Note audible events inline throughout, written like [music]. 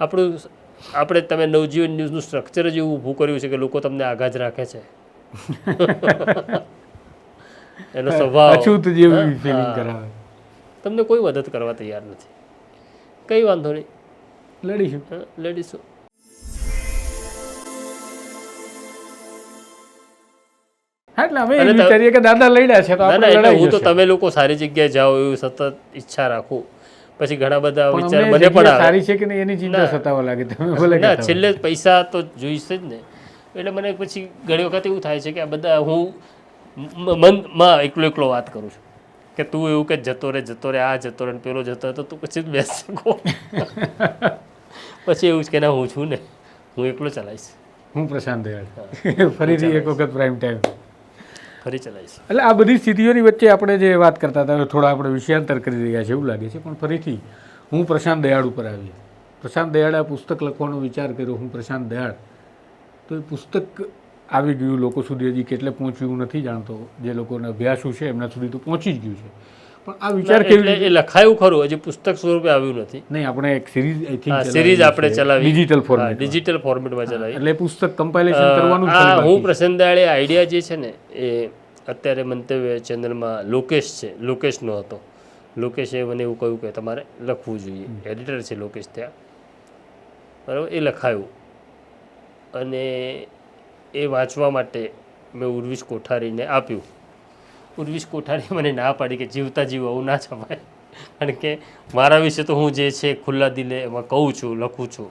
આપણું આપણે તમે નવજીવન ન્યૂઝનું સ્ટ્રક્ચર જ એવું ઊભું કર્યું છે કે લોકો તમને આઘાત રાખે છે. [laughs] એનો સ્વભાવ. અછૂત જેવી ફિલિંગ કરાવે. તમને કોઈ મદદ કરવા તૈયાર નથી. કંઈ વાંધો નહીં. લડીશું. લડીશું. હું તો તમે લોકો સારી જગ્યાએ જાઓ એવું સતત ઈચ્છા રાખું. પછી ઘણા બધા વિચાર મને પણ આવે. સારી છે કે નહીં એની ચિંતા ના. સતાવવા લાગે તમે ભલે ના છેલ્લે પૈસા તો જોઈશે જ ને. એટલે મને પછી ઘણી વખત એવું થાય છે કે આ બધા હું મનમાં એકલો એકલો વાત કરું છું. કે તું એવું કે જતો રે જતો રે આ જતો રે પેલો જતો હતો તો તું પછી બેસ શકો. પછી એવું જ કે ના હું છું ને. હું એકલો ચલાવીશ. હું પ્રશાંત દયાળ. ફરીથી એક વખત પ્રાઇમ ટાઈમ ફરી ચલાવીશ. એટલે આ બધી સ્થિતિઓની વચ્ચે આપણે જે વાત કરતા હતા, થોડા આપણે વિષયાંતર કરી રહ્યા છે એવું લાગે છે, પણ ફરીથી હું પ્રશાંત દયાળ ઉપર આવી પ્રશાંત દયાળે આ પુસ્તક લખવાનો વિચાર કર્યો, હું પ્રશાંત દયાળ. તો એ પુસ્તક આવી ગયું, લોકો સુધી હજી કેટલે પહોંચ્યું નથી જાણતો. જે લોકોને અભ્યાસુ છે, એમના સુધી તો પહોંચી જ ગયું છે. આ વિચાર કેવી એ લખાયું ખરું હજી પુસ્તક સ્વરૂપે આવ્યું નથી. નહીં આપણે એક સિરીઝ આઈ થિંક સિરીઝ આપણે ચલાવી. ડિજિટલ ફોર્મેટ ડિજિટલ ફોર્મેટમાં ચલાવી. એટલે પુસ્તક કમ્પાઇલેશન કરવાનું હું બાકી પ્રસન્ન દયાળે આઈડિયા જે છે ને એ અત્યારે મંતવ્ય ચેનલમાં લોકેશ છે લોકેશનો હતો. લોકેશે મને એવું કહ્યું કે તમારે લખવું જોઈએ. એડિટર છે લોકેશ ત્યાં. બરાબર? એ લખાયું. અને એ વાંચવા માટે મેં ઉર્વિશ કોઠારીને આપ્યું. ઉર્વિશ કોઠારીએ મને ના પાડી કે જીવતા જીવ આવું ના છપાય કારણ કે મારા વિશે તો હું જે છે ખુલ્લા દિલે એમાં કહું છું લખું છું.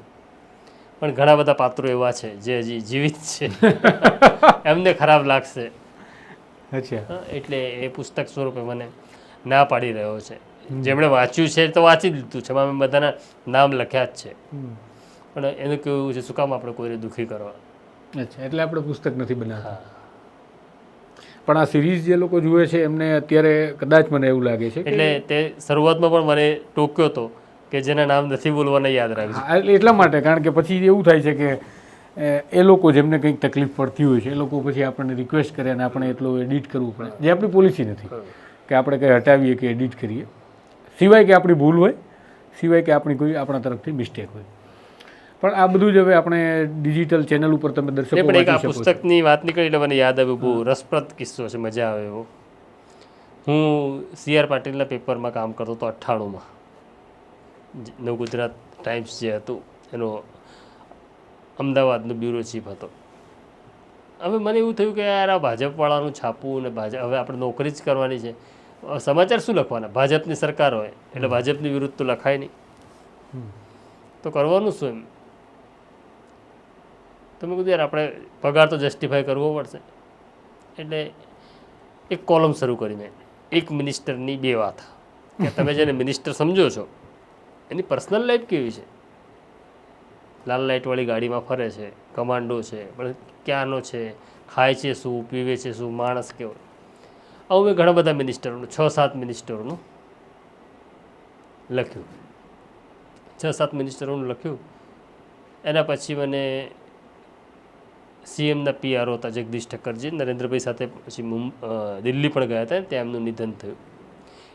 પણ ઘણા બધા પાત્રો એવા છે જે હજી જીવિત છે. [laughs] એમને ખરાબ લાગશે. અચ્છા. એટલે એ પુસ્તક સ્વરૂપે મને ના પાડી રહ્યો છે. જેમણે વાંચ્યું છે તો વાંચી લીધું છે અમે બધાના નામ લખ્યા જ છે. પણ એનું કેવું છે શું કામ આપણે કોઈને દુઃખી કરવા? અચ્છા એટલે આપણે પુસ્તક નથી બનાવતા? હા. પણ આ સિરીઝ જે લોકો જુએ છે એમને અત્યારે કદાચ મને એવું લાગે છે એટલે તે શરૂઆતમાં પણ મને ટોક્યો હતો કે જેના નામ નથી બોલવાના યાદ રાખજો. એટલે એટલા માટે કારણ કે પછી એવું થાય છે કે એ લોકો જેમને કંઈક તકલીફ પડતી હોય છે એ લોકો પછી આપણને રિક્વેસ્ટ કરે અને આપણે એટલું એડિટ કરવું પડે. જે આપણી પોલિસી નથી કે આપણે કંઈ હટાવીએ કે એડિટ કરીએ. સિવાય કે આપણી ભૂલ હોય સિવાય કે આપણી કોઈ આપણા તરફથી મિસ્ટેક હોય. પણ આ બધું જ હવે આપણે ડિજિટલ ચેનલ ઉપર તમે દર્શકો પણ એક આ. પુસ્તકની વાત નીકળી એટલે મને યાદ આવ્યું બહુ રસપ્રદ કિસ્સો છે મજા આવે એવો. હું સી આર પાટીલના પેપરમાં કામ કરતો હતો અઠ્ઠાણુંમાં. નવ ગુજરાત ટાઈમ્સ જે હતું એનો અમદાવાદનો બ્યુરો ચીફ હતો. હવે મને એવું થયું કે યાર આ ભાજપવાળાનું છાપવું ને ભાજપ હવે આપણે નોકરી જ કરવાની છે. સમાચાર શું લખવાના? ભાજપની સરકાર હોય એટલે ભાજપની વિરુદ્ધ તો લખાય નહીં. તો કરવાનું શું એમ? તો મેં કીધું યાર આપણે પગાર તો જસ્ટિફાય કરવો પડશે. એટલે એક કોલમ શરૂ કરી મેં એક મિનિસ્ટરની બે વાત. તમે જેને મિનિસ્ટર સમજો છો, એની પર્સનલ લાઈફ કેવી છે? લાલ લાઇટવાળી ગાડીમાં ફરે છે કમાન્ડો છે, પણ ક્યાંનો છે, ખાય છે શું, પીવે છે શું, માણસ કેવો? આવું મેં ઘણા બધા મિનિસ્ટરોનું છ સાત મિનિસ્ટરોનું લખ્યું. છ સાત મિનિસ્ટરોનું લખ્યું. એના પછી મને સીએમના પીઆરઓ હતા જગદીશ ઠક્કરજી નરેન્દ્રભાઈ સાથે પછી દિલ્હી પણ ગયા હતા ત્યાં એમનું નિધન થયું.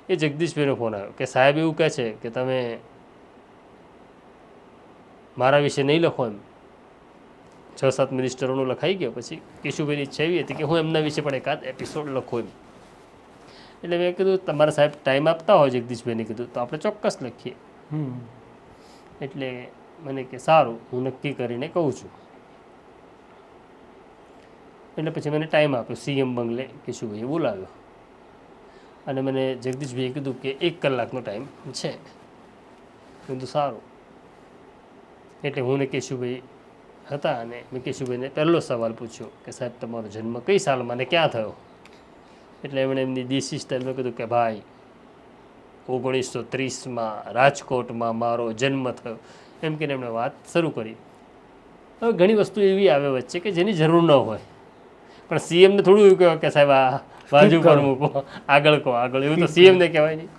એ જગદીશભાઈનો ફોન આવ્યો કે સાહેબ એવું કહે છે કે તમે મારા વિશે નહીં લખો એમ. છ સાત મિનિસ્ટરોનું લખાઈ ગયો પછી કેશુભાઈની ઈચ્છા એવી હતી કે હું એમના વિશે પણ એકાદ એપિસોડ લખો એમ. એટલે મેં કીધું તમારા સાહેબ ટાઈમ આપતા હોય જગદીશભાઈને કીધું તો આપણે ચોક્કસ લખીએ. એટલે મને કે સારું હું નક્કી કરીને કહું છું. એટલે પછી મને ટાઈમ આપ્યો સીએમ બંગલે કેશુભાઈએ બોલાવ્યો. અને મને જગદીશભાઈએ કીધું કે એક કલાકનો ટાઈમ છે. કીધું, સારું. એટલે હું ને કેશુભાઈ હતા અને મેં કેશુભાઈને પહેલો સવાલ પૂછ્યો કે, સાહેબ, તમારો જન્મ કઈ સાલમાં ને ક્યાં થયો? એટલે એમણે એમની દેશી સ્ટાઇલમાં કીધું કે, ભાઈ, ઓગણીસો ત્રીસમાં રાજકોટમાં મારો જન્મ થયો. એમ કહીને એમણે વાત શરૂ કરી. હવે ઘણી વસ્તુ એવી આવે વચ્ચે કે જેની જરૂર ન હોય. પણ સીએમને થોડું એવું કહેવાય કે સાહેબ આ બાજુ પર મૂકો આગળ કહો આગળ. એવું તો સીએમને કહેવાય નહીં.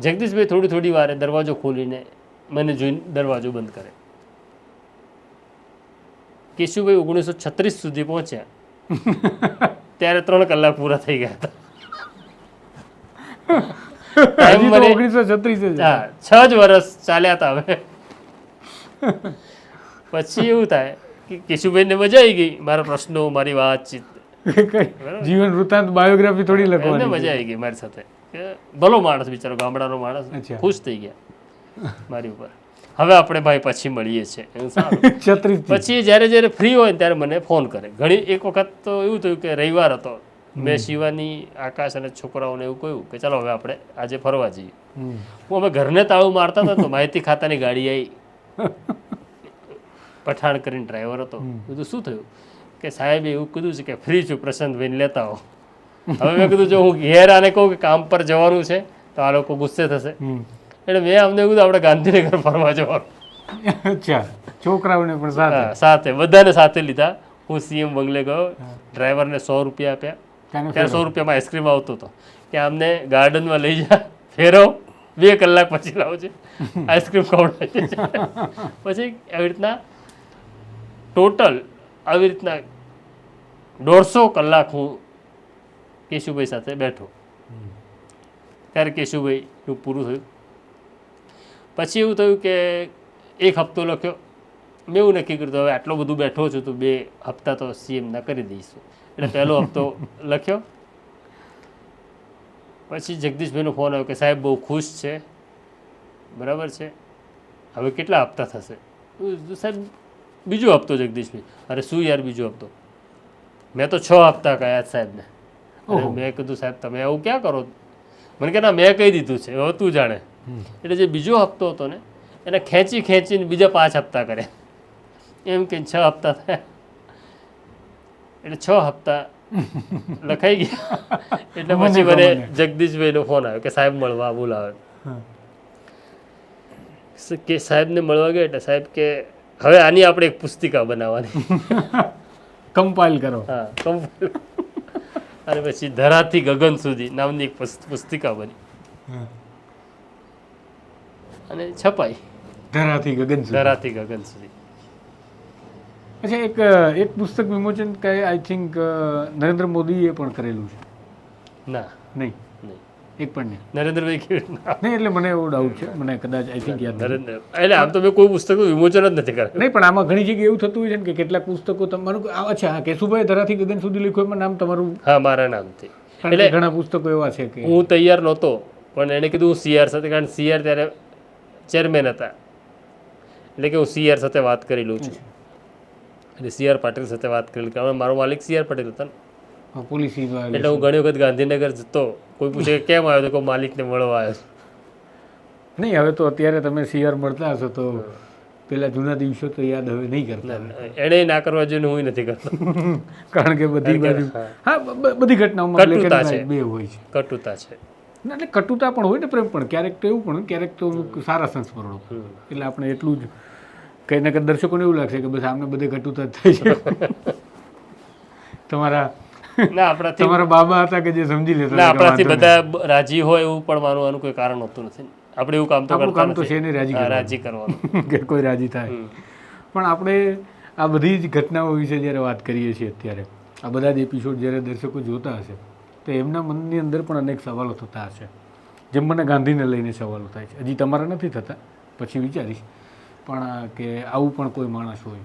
જગદીશભાઈ થોડી થોડી વારે દરવાજો ખોલીને મને જોઈને દરવાજો બંધ કરે. કેશુભાઈ ઓગણીસો છત્રીસ સુધી પહોંચ્યા. [laughs] ત્યારે ત્રણ કલાક પૂરા થઈ ગયા હતા. ઓગણીસો છત્રીસ જ. છ જ વર્ષ ચાલ્યા હતા હવે. [laughs] પછી એવું થાય કેશુભાઈને મજા આવી ગઈ મારા પ્રશ્નો મારી વાતચીત. જીવન વૃત્તાંત બાયોગ્રાફી થોડી લખવાની મજા આવી ગઈ મારી સાથે. ભલો માણસ બિચારો ગામડાનો માણસ ખુશ થઈ ગયા મારી ઉપર. હવે આપણે ભાઈ પછી મળીએ છીએ. [laughs] પછી જ્યારે જ્યારે ફ્રી હોય ત્યારે મને ફોન કરે. ઘણી એક વખત તો એવું થયું કે રવિવાર હતો. મેં શિવાની આકાશ અને છોકરાઓને એવું કહ્યું કે ચાલો હવે આપણે આજે ફરવા જઈએ. હું અમે ઘરને તાળું મારતા હતા તો માહિતી ખાતાની ગાડી આવી [laughs] પઠાણ કરીને ડ્રાઈવર હતો. કીધું શું થયું? કે સાહેબ એવું કીધું છે કે ફ્રી છું પ્રશાંતભાઈને લેતા હો હવે મેં કીધું જો હું ઘેર આને કહું કે કામ પર જવાનું છે તો આ લોકો ગુસ્સે થશે. એટલે મેં અમને કીધું આપણે ગાંધીનગર ફરવા જવાનું. અચ્છા છોકરાઓને પણ સાથે? સાથે. બધાને સાથે લીધા. હું સીએમ બંગલે ગયો. ડ્રાઈવરને સો રૂપિયા આપ્યા. ત્યારે સો રૂપિયામાં આઈસ્ક્રીમ આવતો હતો. કે અમને ગાર્ડનમાં લઈ જા ફેરવ. બે કલાક પછી લાવજે આઈસ્ક્રીમ ખવડાવજે પછી આવી રીતના ટોટલ આવી રીતના દોઢસો કલાક હું કેશુભાઈ સાથે બેઠો. ત્યારે કેશુભાઈનું પૂરું થયું. પછી એવું થયું કે એક હપ્તો લખ્યો. મેં એવું નક્કી કર્યું હવે આટલો બધું બેઠો છું તો બે હપ્તા તો સીએમના કરી દઈશું. એટલે પહેલો હપ્તો લખ્યો. પછી જગદીશભાઈનો ફોન આવ્યો કે, સાહેબ, બહુ ખુશ છે. બરાબર છે. હવે કેટલા હપ્તા થશે? સાહેબ બીજો આપતો જગદીશભાઈ અરે શું યાર બીજું આપતો મેં તો છ હપ્તા કયા સાહેબને. મેં કીધું સાહેબ તમે આવું ક્યાં કરો? મને કે ના મેં કહી દીધું છે હવે તું જાણે. એટલે જે બીજો હપ્તો હતો ને એને ખેંચી ખેંચીને બીજા પાંચ હપ્તા કરે એમ કે છ હપ્તા થયા. એટલે છ હપ્તા લખાઈ ગયા. એટલે પછી મને. જગદીશભાઈનો ફોન આવ્યો કે સાહેબ મળવા બોલાવે. કે સાહેબ કે સાહેબને મળવા ગયા એટલે સાહેબ કે હવે આની આપણે એક પુસ્તિકા બનાવવાની. [laughs] કમ્પાઇલ કરો. હા કમ્પાઇલ અને પછી ધરાથી ગગન સુધી નામની એક પુસ્ત- પુસ્તિકા બની. અને છપાઈ. ધરાથી ગગન સુધી. ધરાથી ગગન સુધી. અચ્છા એક એક પુસ્તક વિમોચન કે આઈ થિંક નરેન્દ્ર મોદીએ પણ કરેલું છે? ના. નહીં. એક પણ નહીં. નરેન્દ્રભાઈ કેવી નહીં એટલે મને એવો ડાઉટ છે. મને કદાચ આઈ થિંક યાદ નરેન્દ્ર. એટલે આમ તો મેં કોઈ પુસ્તકનું વિમોચન જ નથી કર્યું. નહીં પણ આમાં ઘણી જગ્યાએ એવું થતું હોય છે ને કે કેટલાક પુસ્તકો તમારું આ અચ્છા હા કેશુભાઈ ધરાથી ગગન સુધી લખ્યું એમાં નામ તમારું? હા મારા નામથી. એટલે ઘણા પુસ્તકો એવા છે કે હું તૈયાર નહોતો પણ એણે કીધું હું સીઆર સાથે કારણ સીઆર ત્યારે ચેરમેન હતા. એટલે કે હું સીઆર સાથે વાત કરી લઉં છું એટલે સીઆર પાટીલ સાથે વાત કરેલી. કારણ મારો માલિક સીઆર પાટીલ હતા ને. પોલિસી એટલે હું ઘણી વખત ગાંધીનગર જતો કોઈ પૂછે કેમ આવ્યો તો કોઈ માલિકને મળવા આવ્યો છું. નહીં હવે તો અત્યારે તમે સીઆર મળતા હશો તો પેલા જૂના દિવસો તો યાદ હવે નહીં કરતા. એણે ના કરવા જોઈએ હું નથી કરતો. [laughs] કારણ કે બધી બાજુ હા. બધી ઘટનાઓમાં કટુતા છે. બે હોય છે. કટુતા છે. ના, એટલે કટુતા પણ હોય ને પ્રેમ પણ ક્યારેક તો એવું પણ ક્યારેક તો સારા સંસ્મરણો એટલે આપણે એટલું જ કંઈ ને કંઈ દર્શકોને એવું લાગશે કે બસ આમને બધે કટુતા જ થાય છે [laughs] તમારા ના આપણાથી તમારા બાબા હતા કે જે સમજી લેતા ના આપણાથી બધા રાજી હોય એવું પણ માનવાનું કોઈ કારણ હોતું નથી. આપણે એવું કામ તો કરતા કામ તો છે ને રાજી રાજી કરવાનું. [laughs] કે કોઈ રાજી થાય. પણ આપણે આ બધી જ ઘટનાઓ વિશે જ્યારે વાત કરીએ છીએ અત્યારે આ બધા જ એપિસોડ જ્યારે દર્શકો જોતા હશે તો એમના મનની અંદર પણ અનેક સવાલો થતા હશે જેમ મને ગાંધીને લઈને સવાલો થાય છે. હજી તમારા નથી થતા પછી વિચારીશ. પણ કે આવું પણ કોઈ માણસ હોય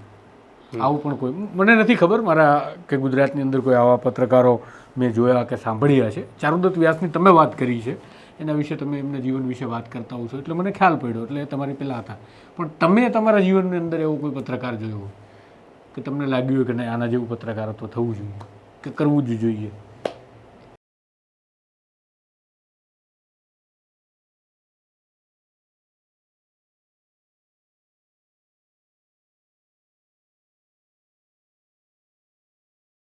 આવું પણ કોઈ મને નથી ખબર, મારા કે ગુજરાતની અંદર કોઈ આવા પત્રકારો મેં જોયા કે સાંભળ્યા છે. ચારુદત્ત વ્યાસની તમે વાત કરી છે. એના વિશે તમે એમના જીવન વિશે વાત કરતા છો, એટલે મને ખ્યાલ પડ્યો, એટલે તમારી પહેલાં હતા. પણ તમે તમારા જીવનની અંદર એવો કોઈ પત્રકાર જોયો કે તમને લાગ્યું કે નહીં, આના જેવું પત્રકારત્વ થવું જોઈએ, કે કરવું જ જોઈએ?